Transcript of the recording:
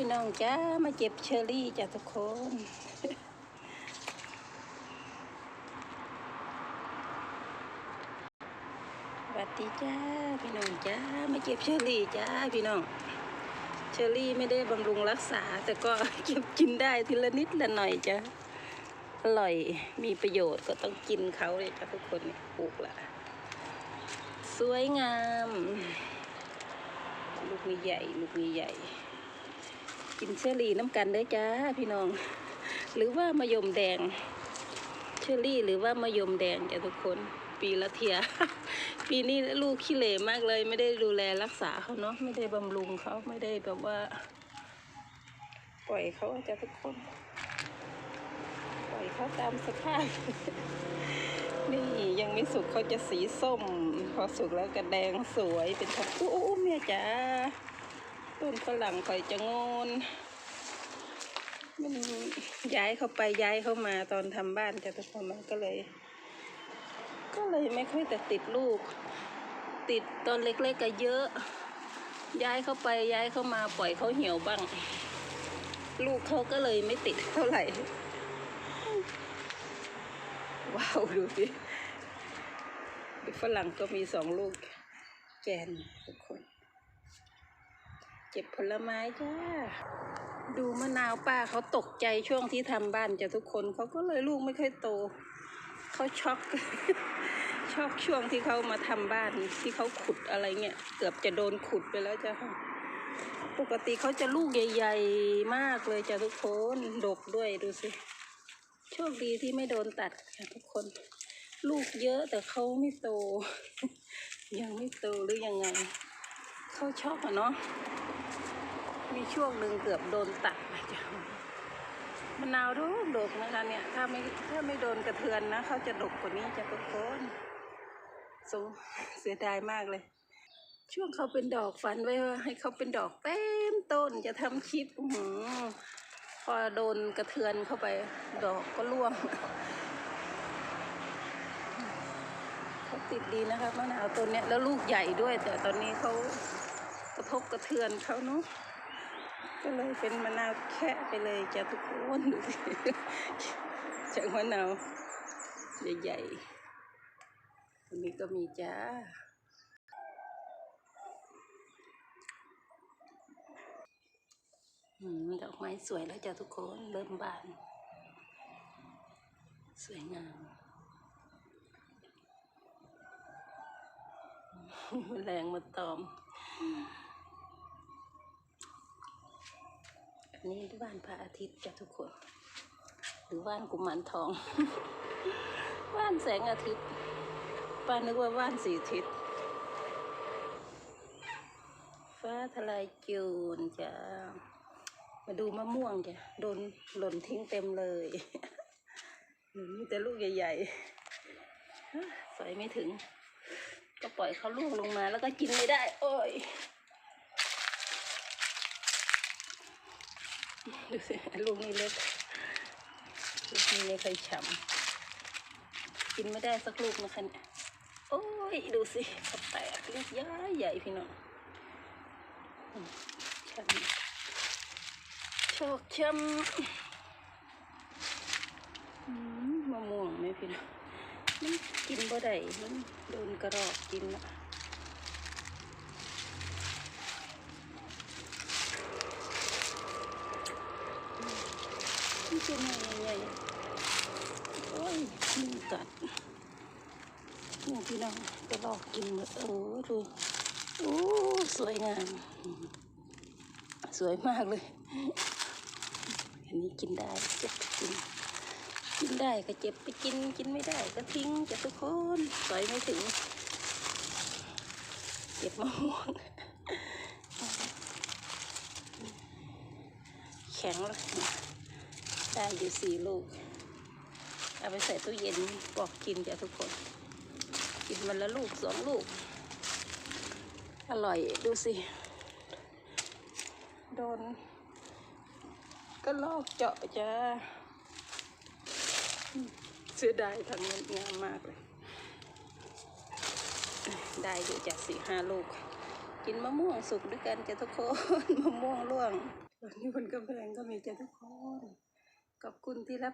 พี่น้องจ้ามาเก็บเชอรี่จ้ะทุกคนสวัสดีจ้าพี่น้องจ้ามาเก็บเชอรี่จ้าพี่น้องเชอรี่ไม่ได้บำรุงรักษา แต่ก็เก็บกินได้ทีละนิดละหน่อยจ้ะอร่อยมีประโยชน์ก็ต้องกินเขาเลยจ้ะทุกคนปลูกละสวยงาม ลูกนี้ใหญ่ ลูกนี้ใหญ่ กินเชอรี่น้ำกันเด้อจ้าพี่น้อง หรือว่ามะยมแดง เชอรี่หรือว่ามะยมแดงจ้ะทุกคนปีละเทีย ปีนี้ลูกขี้เหร่มากเลย ไม่ได้ดูแลรักษาเขาเนาะไม่ได้บำรุงเขาไม่ได้แบบว่า ปล่อยเขาจ้ะทุกคน ปล่อยเขาตามสภาพนี่ยังไม่สุกเขาจะสีส้ม พอสุกแล้วก็แดงสวยเป็นทับตู้เมียจ๋า ต้นฝรั่งคอยจะงอนมันย้ายเข้าไปย้ายเข้ามาตอนทำบ้านจ้ะทุกคนมันก็เลย ก็เลยไม่ค่อยแต่ติดลูก ติดตอนเล็กๆก็เยอะ ย้ายเข้าไปย้ายเข้ามาปล่อยเขาเหี่ยวบ้าง ลูกเขาก็เลยไม่ติดเท่าไหร่ ว้าวดูสิฝรั่งก็มีสองลูกแกนทุกคน เก็บผลไม้จ้า ดูมะนาวป้าเขาตกใจช่วงที่ทำบ้านจ้ะทุกคนเขาก็เลยลูกไม่ค่อยโต เขาช็อกช็อกช่วงที่เขามาทำบ้านที่เขาขุดอะไรเงี้ยเกือบจะโดนขุดไปแล้วจ้ะปกติเขาจะลูกใหญ่ ๆ มากเลยจ้ะทุกคนดกด้วยดูสิ โชคดีที่ไม่โดนตัดค่ะทุกคน ลูกเยอะแต่เขาไม่โต ยังไม่โตหรือยังไง เขาชอบอะเนาะ มีช่วงหนึ่งเกือบโดนตัดนะจ๊ะมะนาวดกดกนะคะเนี่ย ถ้าไม่ถ้าไม่โดนกระเทือนนะเขาจะดกกว่านี้จะทุกคนสงเสียดายมากเลย ช่วงเขาเป็นดอกฝันไว้ว่าให้เขาเป็นดอกเต็มต้นจะทำคลิปหืพอโดนกระเทือนเข้าไปดอกก็ร่วงเขาติดดีนะคะมะนาวต้นเนี้ยแล้วลูกใหญ่ด้วย แต่ตอนนี้เขากระทบกระเทือนเขาเนาะ ก็เลยเป็นมะนาวแค่ไปเลยจ้ะทุกคนดูสิจากมะนาวใหญ่ๆตรงนี้ก็มีจ้าอืมดอกไม้สวยแล้วจ้ะทุกคนเริ่มบาน สวยงามแรงมาตอม อั นี้บ้านพระอาทิตย์จ้ะทุกคน หรือบ้านกุมารทอง บ้านแสงอาทิตย์ ป้านึกว่าบ้านสีทิศ ฟ้าทลายโจูนจ้ะ มาดูมะม่วงจ้ะ โดนหล่นทิ้งเต็มเลยมีแต่ลูกใหญ่ๆฮะสอยไม่ถึง ก็ปล่อยเขาลูกลงมาแล้วก็กินไม่ได้ โอ้ย ดูสิลูกนี้เล็กลูกนี้ไม่เคยฉ่ำกินไม่ได้สักลูกนะคะเนี่ยโอ้ยดูสิเขาแตกลูกใหญ่ใหญ่พี่น้องอืมฉ่ำโชคช้ำมะม่วงไหมพี่น้องมันกินบ่ได้มันโดนกระรอกกินละ มันเป็นยังไงโอ้ยมันกัดนี่พี่น้องกระรอกกินหมดโอ้ดูโอ้สวยงาม สวยมากเลย อันนี้กินได้เก็บไปกิน กินได้ก็เจ็บไปกินกินไม่ได้ก็ทิ้งจะทุกคนสอยไม่ถึง เก็บมะม่วงแข็งแล้ว ได้อยู่สี่ลูก เอาไปใส่ตู้เย็นปอกกินจ้ะทุกคน กินวันละลูกสองลูก อร่อยดูสิ โดน ก็ลอกเจาะจ้าเสียดายทางนั้นงามมากเลย ได้อยู่จากสี่ห้าลูก กินมะม่วงสุกด้วยกันจ้ะทุกคน มะม่วงร่วงวันนี้บนกำแพงก็มีจ้ะทุกคน ขอบคุณที่รับ